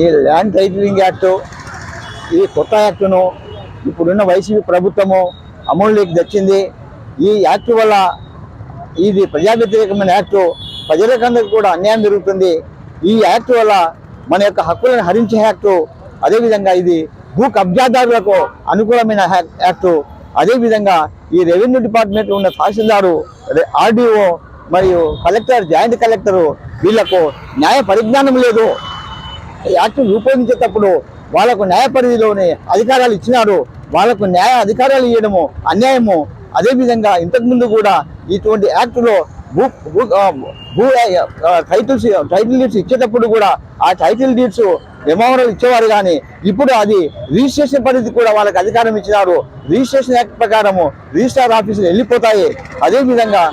ఈ land titling act ఈ కొత్త యాక్టును ఇప్పుడున్న వైసీపీ ప్రభుత్వము అమలులోకి తెచ్చింది. ఈ యాక్ట్ వల్ల ఇది ప్రజా వ్యతిరేకమైన యాక్టు ప్రజలకందరికి కూడా అన్యాయం జరుగుతుంది. ఈ యాక్ట్ వల్ల మన యొక్క హక్కులను హరించే యాక్టు అదేవిధంగా ఇది భూ కబ్జాదారులకు అనుకూలమైన యాక్టు. అదేవిధంగా ఈ రెవెన్యూ డిపార్ట్మెంట్లో ఉన్న తహసీల్దారు ఆర్డీఓ మరియు కలెక్టర్ జాయింట్ కలెక్టరు వీళ్ళకు న్యాయ పరిజ్ఞానం లేదు. యాక్ట్ రూపొందించేటప్పుడు వాళ్ళకు న్యాయ పరిధిలోని అధికారాలు ఇచ్చినారు. వాళ్ళకు న్యాయ అధికారాలు ఇవ్వడము అన్యాయము. అదేవిధంగా ఇంతకుముందు కూడా ఇటువంటి యాక్టులో భూ భూ భూ టైటిల్స్ టైటిల్ డీడ్స్ ఇచ్చేటప్పుడు కూడా ఆ టైటిల్ డీడ్స్ మెమోరల్ ఇచ్చేవారు కానీ ఇప్పుడు అది రిజిస్ట్రేషన్ పరిధి కూడా వాళ్ళకి అధికారం ఇచ్చినారు. రిజిస్ట్రేషన్ యాక్ట్ ప్రకారము రిజిస్ట్రార్ ఆఫీసులు వెళ్ళిపోతాయి. అదేవిధంగా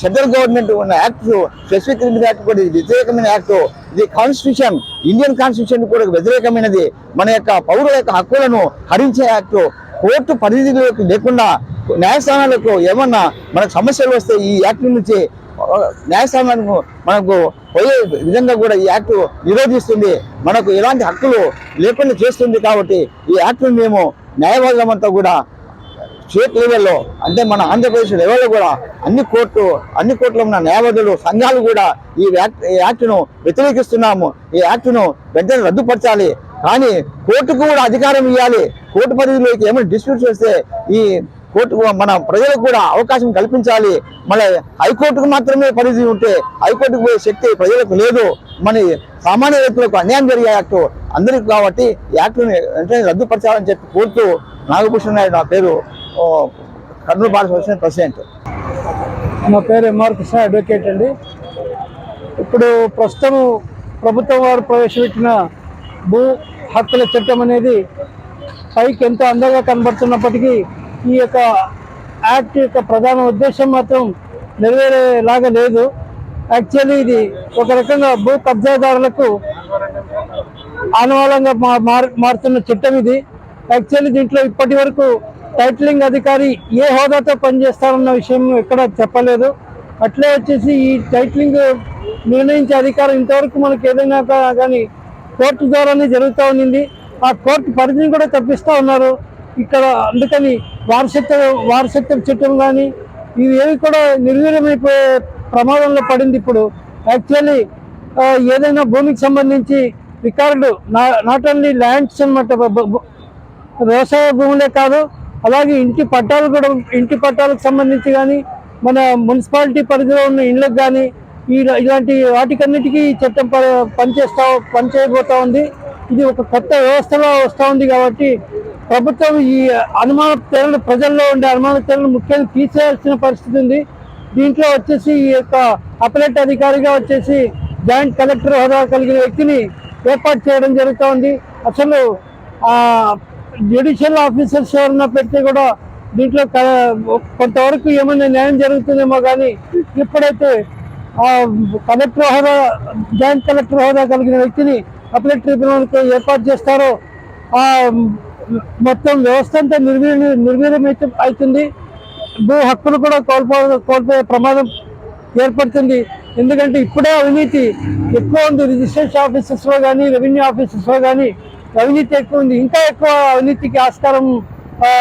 సెంట్రల్ గవర్నమెంట్ ఉన్న యాక్ట్ స్పెసిఫిక్ క్రిమినల్ యాక్ట్ కూడా ఇది వ్యతిరేకమైన యాక్ట్ ఇది కాన్స్టిట్యూషన్ ఇండియన్ కాన్స్టిట్యూషన్ కూడా వ్యతిరేకమైనది. మన యొక్క పౌరుల యొక్క హక్కులను హరించే యాక్ట్ కోర్టు పరిధిలోకి లేకుండా న్యాయస్థానాలకు ఏమన్నా మనకు సమస్యలు వస్తే ఈ యాక్ట్ నుంచి న్యాయస్థానాలకు మనకు పోయే విధంగా కూడా ఈ యాక్ట్ నిరోధిస్తుంది. మనకు ఎలాంటి హక్కులు లేకుండా చేస్తుంది కాబట్టి ఈ యాక్ట్ను మేము న్యాయవాదులమంతా కూడా స్టేట్ లెవెల్లో అంటే మన ఆంధ్రప్రదేశ్ లెవెల్లో కూడా అన్ని కోర్టు అన్ని కోర్టులో ఉన్న న్యాయవాదులు సంఘాలు కూడా ఈ యాక్ట్ ఈ యాక్ట్ను వ్యతిరేకిస్తున్నాము. ఈ యాక్ట్ను వెంటనే రద్దుపరచాలి. కానీ కోర్టుకు కూడా అధికారం ఇవ్వాలి. కోర్టు పరిధిలోకి ఏమైనా డిస్ప్యూట్ వస్తే ఈ కోర్టు మన ప్రజలకు కూడా అవకాశం కల్పించాలి. మన హైకోర్టుకు మాత్రమే పరిధి ఉంటే హైకోర్టుకు పోయే శక్తి ప్రజలకు లేదు. మన సామాన్య వ్యక్తులకు అన్యాయం జరిగే యాక్ట్ అందరికి కాబట్టి ఈ వెంటనే రద్దుపరచాలని చెప్పి కోరుతూ నాగభూషణ్ నాయుడు నా పేరు. కర్నూలు భారత వచ్చిన ప్రెసిడెంట్. నా పేరు ఎంఆర్ కృష్ణ అడ్వకేట్ అండి. ఇప్పుడు ప్రస్తుతం ప్రభుత్వం వారు ప్రవేశపెట్టిన భూ హక్కుల చట్టం అనేది పైకి ఎంతో అందంగా కనబడుతున్నప్పటికీ ఈ యొక్క యాక్ట్ యొక్క ప్రధాన ఉద్దేశం మాత్రం నెరవేరేలాగా లేదు. యాక్చువల్లీ ఇది ఒక రకంగా భూ కబ్జాదారులకు ఆనవాళంగా మా- మారుతున్న చట్టం ఇది. యాక్చువల్లీ దీంట్లో ఇప్పటి వరకు టైటిలింగ్ అధికారి ఏ హోదాతో పనిచేస్తారన్న విషయం ఎక్కడ చెప్పలేదు. అట్లే వచ్చేసి ఈ టైటిలింగ్ నిర్ణయించే అధికారం ఇంతవరకు మనకి ఏదైనా కానీ కోర్టు ద్వారానే జరుగుతూ ఉండింది ఆ కోర్టు పరిధిని కూడా తప్పిస్తూ ఉన్నారు. ఇక్కడ అందుకని వారసత్వ వారసత్వ చట్టం కానీ ఇవి ఏవి కూడా నిర్వీర్యమైపోయే ప్రమాదంలో పడింది ఇప్పుడు. యాక్చువల్లీ ఏదైనా భూమికి సంబంధించి రికార్డు నాట్ ఓన్లీ ల్యాండ్స్ అనమాట వ్యవసాయ భూములే కాదు అలాగే ఇంటి పట్టాలు కూడా ఇంటి పట్టాలకు సంబంధించి కానీ మన మున్సిపాలిటీ పరిధిలో ఉన్న ఇళ్ళకి కానీ ఈ ఇలాంటి వాటికన్నిటికీ ఈ చట్టం ప- పనిచేస్తా పనిచేయబోతా ఉంది. ఇది ఒక కొత్త వ్యవస్థలో వస్తూ ఉంది కాబట్టి ప్రభుత్వం ఈ అనుమాన తెరలు ప్రజల్లో ఉండే అనుమాన తెరలు ముఖ్యంగా తీసేయాల్సిన పరిస్థితి ఉంది. దీంట్లో వచ్చేసి ఈ యొక్క అపలెట్ అధికారిగా వచ్చేసి జాయింట్ కలెక్టర్ హోదా కలిగిన వ్యక్తిని ఏర్పాటు చేయడం జరుగుతూ ఉంది. అసలు జ్యుడిషియల్ ఆఫీసర్స్ ఎవరన్నా పెడితే కూడా దీంట్లో క- కొంతవరకు ఏమైనా న్యాయం జరుగుతుందేమో కానీ ఇప్పుడైతే ఆ కలెక్టర్ హోదా జాయింట్ కలెక్టర్ హోదా కలిగిన వ్యక్తిని అప్లెట్ ట్రిబ్యునల్కి ఏర్పాటు చేస్తారో ఆ మొత్తం వ్యవస్థ అంతా నిర్వీర్య నిర్వీర్యమైతే అవుతుంది. భూ హక్కులు కూడా కోల్పో కోల్పోయే ప్రమాదం ఏర్పడుతుంది. ఎందుకంటే ఇప్పుడే అవినీతి ఎక్కువ ఉంది. రిజిస్ట్రేషన్ ఆఫీసర్స్లో కానీ రెవెన్యూ ఆఫీసర్స్లో కానీ అవినీతి ఎక్కువ ఉంది. ఇంకా ఎక్కువ అవినీతికి ఆస్కారం ఉండే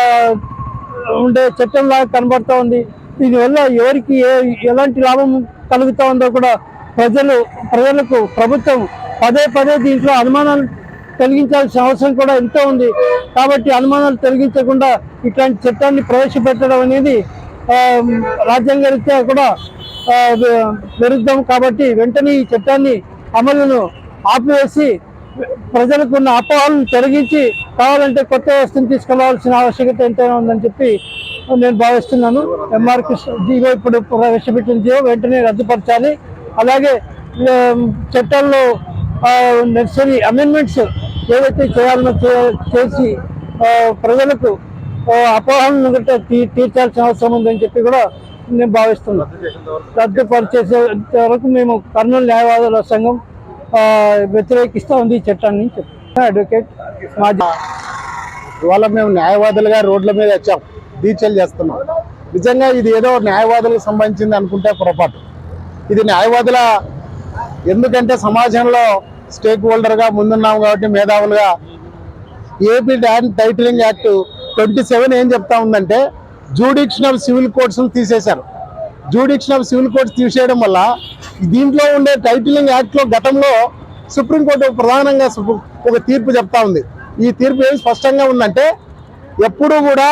ఉండే చట్టంలాగా కనబడుతూ ఉంది. దీనివల్ల ఎవరికి ఏ ఎలాంటి లాభం కలుగుతా ఉందో కూడా ప్రజలు ప్రజలకు ప్రభుత్వం పదే పదే దీంట్లో అనుమానాలు తొలగించాల్సిన అవసరం కూడా ఎంతో ఉంది. కాబట్టి అనుమానాలు తొలగించకుండా ఇట్లాంటి చట్టాన్ని ప్రవేశపెట్టడం అనేది రాజ్యాంగ రీత్యా కూడా విరుద్ధం. కాబట్టి వెంటనే ఈ చట్టాన్ని అమలును ఆపివేసి ప్రజలకు ఉన్న అపోహలను తొలగించి కావాలంటే కొత్త వ్యవస్థను తీసుకురావాల్సిన ఆవశ్యకత ఎంతైనా ఉందని చెప్పి నేను భావిస్తున్నాను. ఎంఆర్ కృష్ణ జీవో ఇప్పుడు ప్రవేశపెట్టిన జీవో వెంటనే రద్దుపరచాలి. అలాగే చట్టాల్లో నెసరీ అమెండ్మెంట్స్ ఏవైతే చేయాలనో చే- చేసి ప్రజలకు అపోహలను గట్రా తీ- తీర్చాల్సిన అవసరం ఉందని చెప్పి కూడా నేను భావిస్తున్నాను. రద్దుపరిచేసే వరకు మేము కర్నూలు న్యాయవాదుల సంఘం వ్యతిరేకిస్తూ ఉంది ఈ చట్టాన్ని అడ్వకేట్ మాజీ ఇవాళ మేము న్యాయవాదులుగా రోడ్ల మీద వచ్చాం. దీక్షలు చేస్తున్నాం. నిజంగా ఇది ఏదో న్యాయవాదులకు సంబంధించింది అనుకుంటే పొరపాటు. ఇది న్యాయవాదుల ఎందుకంటే సమాజంలో స్టేక్ హోల్డర్గా ముందున్నాం కాబట్టి మేధావులుగా. AP land titling act twenty seven ఏం చెప్తా ఉందంటే జూడిక్షన్ సివిల్ కోర్ట్స్ను తీసేశారు. జ్యూడిక్షన్ ఆఫ్ సివిల్ కోర్ట్స్ తీసేయడం వల్ల దీంట్లో ఉండే టైటిలింగ్ యాక్ట్లో గతంలో సుప్రీంకోర్టు ప్రధానంగా ఒక తీర్పు చెప్తా ఉంది. ఈ తీర్పు ఏం స్పష్టంగా ఉందంటే ఎప్పుడూ కూడా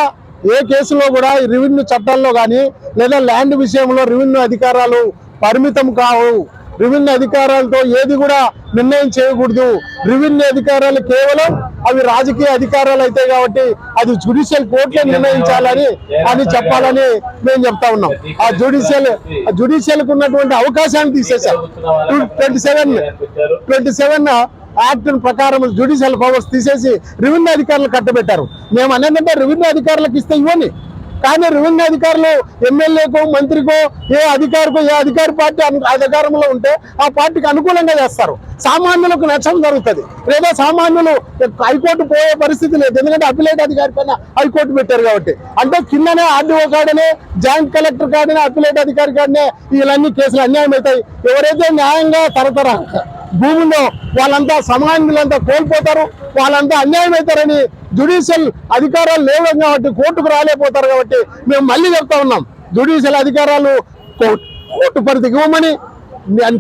ఏ కేసులో కూడా ఈ రెవెన్యూ చట్టాల్లో కానీ లేదా ల్యాండ్ విషయంలో రెవెన్యూ అధికారాలు పరిమితం కావు. రెవెన్యూ అధికారాలతో ఏది కూడా నిర్ణయం చేయకూడదు. రెవెన్యూ అధికారాలు కేవలం అవి రాజకీయ అధికారాలు అయితే కాబట్టి అది జుడిషియల్ కోర్టులో నిర్ణయించాలని అని చెప్పాలని మేము చెప్తా ఉన్నాం. ఆ జుడిషియల్ ఆ జుడిషియల్కు ఉన్నటువంటి అవకాశాన్ని తీసేశారు twenty seven twenty seven act ప్రకారం జుడిషియల్ పవర్స్ తీసేసి రెవెన్యూ అధికారులు కట్టబెట్టారు. మేము అనేది రెవెన్యూ అధికారులకు ఇస్తే ఇవ్వని కానీ రెవెన్యూ అధికారులు ఎమ్మెల్యేకో మంత్రికో ఏ అధికారికో ఏ అధికారి పార్టీ అధికారంలో ఉంటే ఆ పార్టీకి అనుకూలంగా చేస్తారు. సామాన్యులకు నష్టం జరుగుతుంది. లేదా సామాన్యులు హైకోర్టు పోయే పరిస్థితి లేదు. ఎందుకంటే అపిలేట్ అధికారి పైన హైకోర్టు పెట్టారు కాబట్టి. అంటే కిందనే ఆర్డీఓ కాడనే జాయింట్ కలెక్టర్ కాడనే అపిలేట్ అధికారి కాడనే వీళ్ళన్ని కేసులు అన్యాయం అవుతాయి. ఎవరైతే న్యాయంగా తరతర భూమిలో వాళ్ళంతా సమాన్యులంతా కోల్పోతారు వాళ్ళంతా అన్యాయం అవుతారని జుడిషియల్ అధికారాలు లేవు కాబట్టి కోర్టుకు రాలేకపోతారు కాబట్టి మేము మళ్ళీ చెప్తా ఉన్నాం. జుడిషియల్ అధికారాలు కోర్టు కోర్టు పరిధికి ఇవ్వమని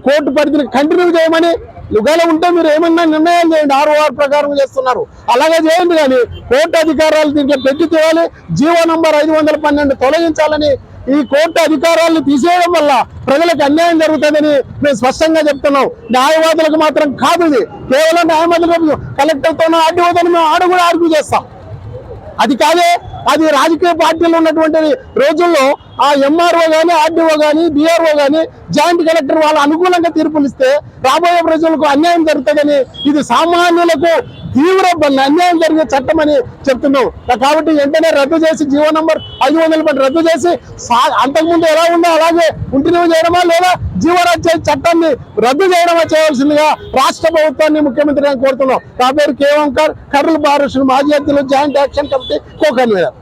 కోర్టు పరిధిని కంటిన్యూ చేయమని లుగాలో ఉంటే మీరు ఏమన్నా నిర్ణయం చేయండి. ఆర్ఓఆర్ ప్రకారం చేస్తున్నారు. అలాగే చేయండి కానీ కోర్టు అధికారాలు దీంట్లో పెట్టి తేవాలి జీవో నంబర్ ఐదు వందల పన్నెండు తొలగించాలని ఈ కోర్టు అధికారాలను తీసేయడం వల్ల ప్రజలకు అన్యాయం జరుగుతుందని మేము స్పష్టంగా చెప్తున్నాం. న్యాయవాదులకు మాత్రం కాదు ఇది. కేవలం న్యాయవాదులకు కలెక్టర్తోనో ఆర్డీఓతోనో మేము ఆడ కూడా ఆర్గ్యూ చేస్తాం. అది కాదే అది రాజకీయ పార్టీలు ఉన్నటువంటి రోజుల్లో ఆ ఎంఆర్ఓ గానీ ఆర్డీఓ గానీ డిఆర్ఓ గానీ జాయింట్ కలెక్టర్ వాళ్ళ అనుకూలంగా తీర్పులు ఇస్తే రాబోయే ప్రజలకు అన్యాయం జరుగుతుందని ఇది సామాన్యులకు తీవ్ర అన్యాయం జరిగే చట్టం అని చెప్తున్నాం. కాబట్టి వెంటనే రద్దు చేసి జీవో నంబర్ ఐదు వందల పది రద్దు చేసి సా- అంతకుముందు ఎలా ఉందో అలాగే ఉంటినవి చేయడమా లేదా జీవరాజ్య చట్టాన్ని రద్దు చేయడమా చేయవలసిందిగా రాష్ట్ర ప్రభుత్వాన్ని ముఖ్యమంత్రి కోరుతున్నాం. నా పేరు కేవంకర్ ఓంకర్ కర్నూలు మాజీ అధ్యక్షులు joint action committee co convener